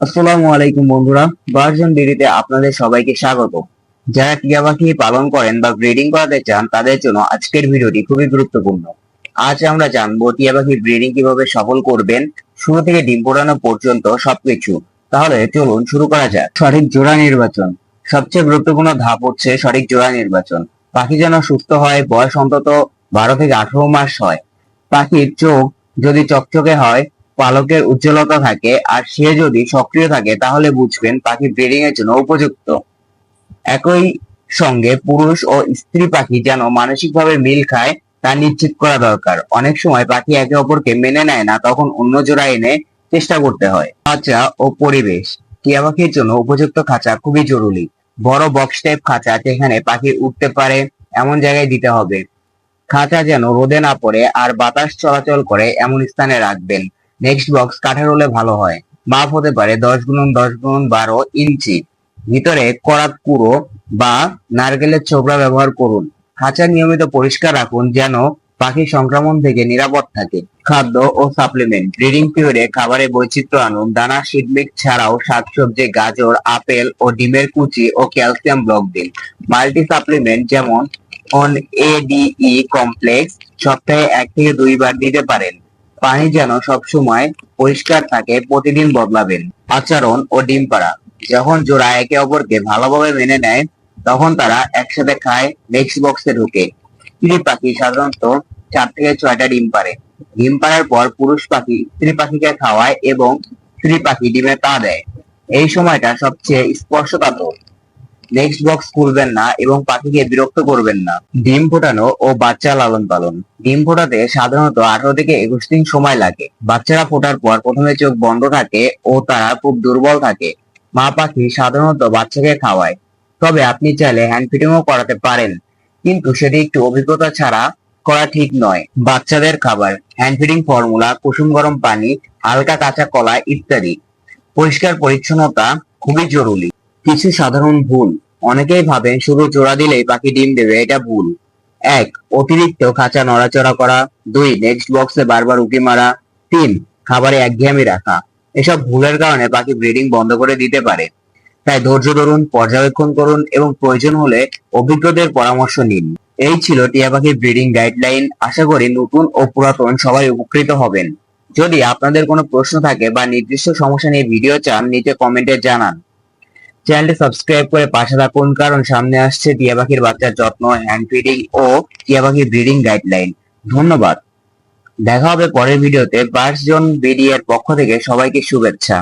আসসালামু আলাইকুম বন্ধুরা ভার্জন বিডিতে আপনাদের সবাইকে স্বাগত। যারা টিয়া পাখি পালন করেন বা ব্রিডিং করাতে চান, তাদের জন্য আজকের ভিডিওটি খুবই গুরুত্বপূর্ণ। আজ আমরা জানব টিয়া পাখি ব্রিডিং কীভাবে সফল করবেন, শুরু থেকে ডিম পোড়ানো পর্যন্ত সবকিছু। তাহলে চলুন শুরু করা যাক। সঠিক জোড়া নির্বাচন। সবচেয়ে গুরুত্বপূর্ণ ধাপ হচ্ছে সঠিক জোড়া নির্বাচন। পাখি যেন সুস্থ হয়, বয়স অন্তত বারো থেকে আঠারো মাস হয়। পাখির চোখ যদি চকচকে হয় পালকের উজ্জ্বলতা থাকে, আর সে যদি সক্রিয় থাকে, তাহলে বুঝবেন পাখি ব্রিডিং এর জন্য উপযুক্ত। একই সঙ্গে পুরুষ ও স্ত্রী পাখি যেন মানসিকভাবে মিল খায়, তা নিশ্চিত করা দরকার। অনেক সময় পাখি একে অপরকে মেনে নেয় না, তখন অন্য জোড়া এনে চেষ্টা করতে হয়। খাঁচা ও পরিবেশ। টিয়া পাখির জন্য উপযুক্ত খাঁচা খুবই জরুরি। বড় বক্স টাইপ খাঁচা যেখানে পাখি উঠতে পারে, এমন জায়গায় দিতে হবে। খাঁচা যেন রোদে না পড়ে, আর বাতাস চলাচল করে, এমন স্থানে রাখবেন। নেক্সট বক্স কাঠের হলে ভালো হয়। মাপ হতে পারে, দশ গুণন দশ গুণন বারো ইঞ্চি। ভিতরে করাত কুড়ো বা নারকেলের ছোবড়া ব্যবহার করুন। খাঁচা নিয়মিত পরিষ্কার রাখুন যেন পাখি সংক্রমণ থেকে নিরাপদ থাকে। খাদ্য ও সাপ্লিমেন্ট ব্রিডিং পিরিয়ডে খাবারে বৈচিত্র্য আনুন। দানা সিডমিক ছাড়াও শাকসবজি, গাজর, আপেল ও ডিমের কুচি ও ক্যালসিয়াম ব্লক দিন। মাল্টি সাপ্লিমেন্ট যেমন অন এডিই কমপ্লেক্স সপ্তাহে এক থেকে দুইবার দিতে পারেন। পানি যেন সবসময় পরিষ্কার থাকে, প্রতিদিন বদলাবেন। আচরণ ও ডিম পাড়া। যখন জোড়া একে অপরকে ভালোভাবে মেনে নেয়, তখন তারা একসাথে খায় নেক্সট বক্সে ঢুকে। স্ত্রী পাখি সাধারণত চার থেকে ছয়টা ডিম পারে ডিম পাড়ার পর পুরুষ পাখি স্ত্রী পাখিকে খাওয়ায় এবং স্ত্রী পাখি ডিমে তা দেয়। এই সময়টা সবচেয়ে স্পর্শকাতর। নেক্সট বক্স খুলবেন না এবং পাখিকে বিরক্ত করবেন না। ডিম ফোটানো ও বাচ্চা লালন পালন। ডিম ফোটাতে সাধারণত আঠারো থেকে একুশ দিন সময় লাগে। বাচ্চারা ফোটার পর প্রথমে চোখ বন্ধ থাকে ও তারা খুব দুর্বল থাকে। মা পাখি সাধারণত বাচ্চাকে খাওয়ায়। তবে আপনি চাইলে হ্যান্ড ফিডিংও করাতে পারেন। কিন্তু সেটি একটু অভিজ্ঞতা ছাড়া করা ঠিক নয়। বাচ্চাদের খাবার হ্যান্ড ফিডিং ফর্মুলা কুসুম গরম পানি, হালকা কাঁচা কলা ইত্যাদি। পরিষ্কার পরিচ্ছন্নতা খুবই জরুরি। কিছু সাধারণ ভুল। অনেকেই ভাবেন শুধু জোড়া দিলেই পাখি ডিম দেবে, এটা ভুল। এক, অতিরিক্ত খাঁচা নড়াচড়া করা। দুই নেক্সট বক্সে বারবার উকি মারা। তিন, খাবারে একঘেয়েমি রাখা। এসব ভুলের কারণে পাখি ব্রিডিং বন্ধ করে দিতে পারে। তাই ধৈর্য ধরুন, পর্যবেক্ষণ করুন এবং প্রয়োজন হলে অভিজ্ঞদের পরামর্শ নিন। এই ছিল টিয়া পাখির ব্রিডিং গাইডলাইন আশা করি নতুন ও পুরাতন সবাই উপকৃত হবেন। যদি আপনাদের কোনো প্রশ্ন থাকে বা নির্দিষ্ট সমস্যা নিয়ে ভিডিও চান, নিচে কমেন্টে জানান। চ্যানেলটি সাবস্ক্রাইব করে পাশে থাকুন, কারণ সামনে আসছে টিয়া পাখির বাচ্চার যত্ন হ্যান্ড ফিডিং ও টিয়া পাখির ব্রিডিং গাইডলাইন ধন্যবাদ। দেখা হবে পরের ভিডিওতে। বার্স জন এর পক্ষ থেকে সবাইকে শুভেচ্ছা।